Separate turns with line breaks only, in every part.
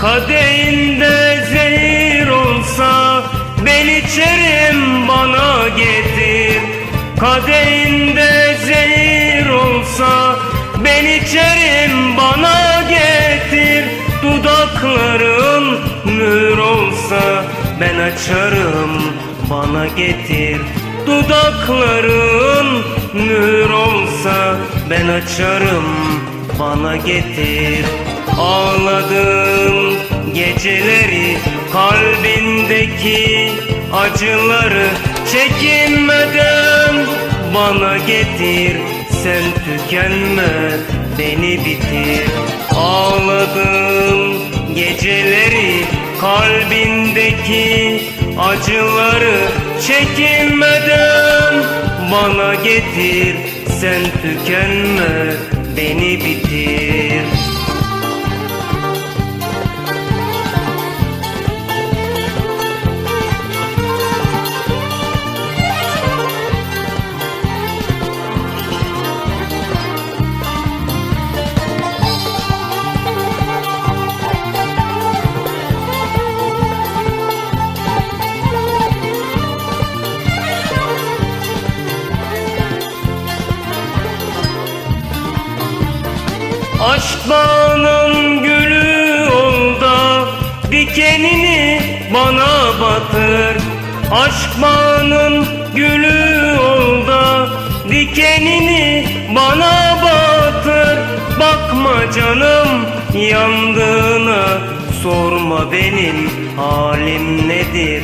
Kadehinde zehir olsa ben içerim bana getir. Kadehinde zehir olsa ben içerim bana getir. Dudakların mühür olsa ben açarım bana getir. Dudakların mühür olsa ben açarım bana getir Ağladım geceleri kalbindeki acıları çekinmeden bana getir sen tükenme beni bitir. Ağladım geceleri kalbindeki acıları çekinmeden bana getir sen tükenme beni bitir Aşk bağının gülü ol da dikenini bana batır. Aşk bağının gülü ol da dikenini bana batır. Bakma canım yandığına sorma benim halim nedir.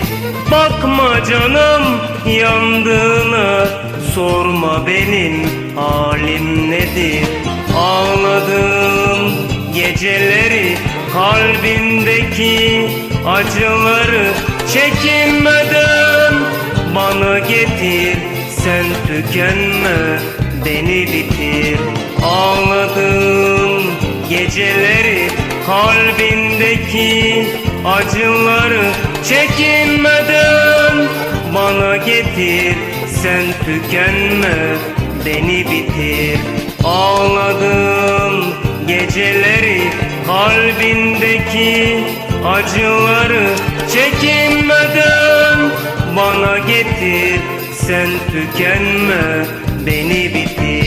Bakma canım yandığına sorma benim halim nedir geceleri kalbindeki acıları çekinmeden bana getir sen tükenme beni bitir. Ağladım geceleri kalbindeki acıları çekinmeden bana getir sen tükenme beni bitir. Ağladım geceleri kalbindeki acıları çekinmeden bana getir sen tükenme beni bitir